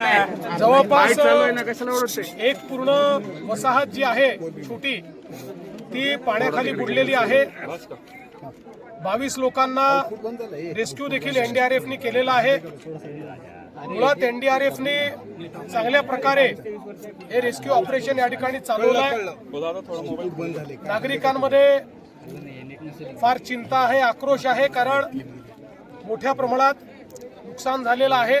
जवळपास एक पूर्ण वसाहत जी आहे छोटी ती पाण्याखाली बुडलेली आहे. बावीस लोकांना रेस्क्यू देखील एनडीआरएफने केलेला आहे. मुळात एनडीआरएफने चांगल्या प्रकारे हे रेस्क्यू ऑपरेशन या ठिकाणी चालवलं आहे. नागरिकांमध्ये फार चिंता आहे आक्रोश आहे कारण मोठ्या प्रमाणात नुकसान झालेलं आहे.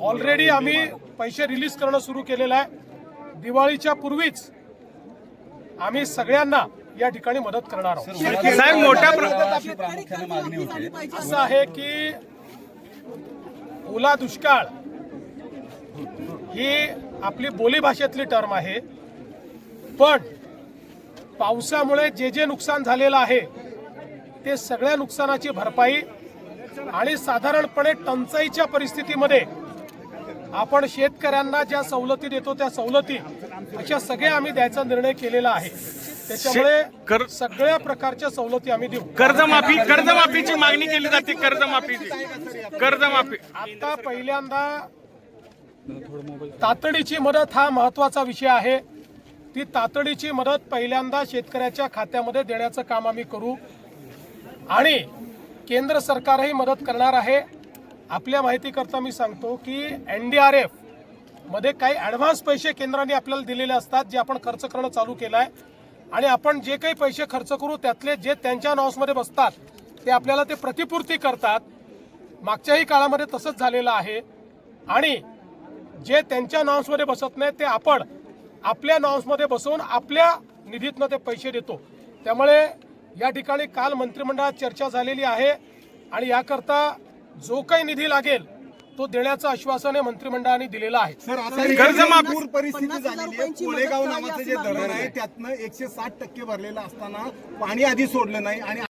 ऑलरेडी आम्ही पैसे रिलीज करणं सुरू केलेलं आहे. दिवाळीच्या पूर्वीच आम्ही सगळ्यांना या ठिकाणी मदत करणार आहोत. साहेब मोठ्या असं आहे की ओला दुष्काळ ही आपली बोलीभाषेतली टर्म आहे. पण पावसामुळे जे जे नुकसान झालेलं आहे ते सगळ्या नुकसानाची भरपाई आणि साधारणपणे टंचाईच्या परिस्थितीमध्ये आपण शेतकऱ्यांना ज्या सवलती देतो त्या सवलती अशा सगळ्या आम्ही द्यायचा निर्णय केलेला आहे. त्याच्यामुळे सगळ्या प्रकारच्या सवलती आम्ही देऊ. कर्जमाफी कर्जमाफीची मागणी केली जाते कर्जमाफीची कर्जमाफी. आता पहिल्यांदा तातडीची मदत हा महत्त्वाचा विषय आहे. ती तातडीची मदत पहिल्यांदा शेतकऱ्याच्या खात्यामध्ये देण्याचं काम आम्ही करू. आणि केंद्र सरकारही मदत करणार आहे. आपल्या माहितीकरता मी सांगतो की एन डी आर एफमध्ये काही ॲडव्हान्स पैसे केंद्राने आपल्याला दिलेले असतात जे आपण खर्च करणं चालू केलं आहे आणि आपण जे काही पैसे खर्च करू त्यातले जे त्यांच्या नॉसमध्ये बसतात ते आपल्याला ते प्रतिपूर्ती करतात. मागच्याही काळामध्ये तसंच झालेलं आहे. आणि जे त्यांच्या नॉर्म्समध्ये बसत नाही ते आपण आपल्या नॉर्म्समध्ये बसवून आपल्या निधीतनं ते पैसे देतो. त्यामुळे या ठिकाणी काल मंत्रिमंडळात चर्चा झालेली आहे. आणि याकरता जो काही निधी लागेल तो देण्याचं आश्वासन हे मंत्रिमंडळाने दिलेलं आहे सर आता कर्जमाफी- पूर परिस्थिती झालेली आहे करावी नावाचं जे धरण आहे. आहे त्यातनं एकशे साठ टक्के भरलेलं असताना पाणी आधी सोडलं नाही आणि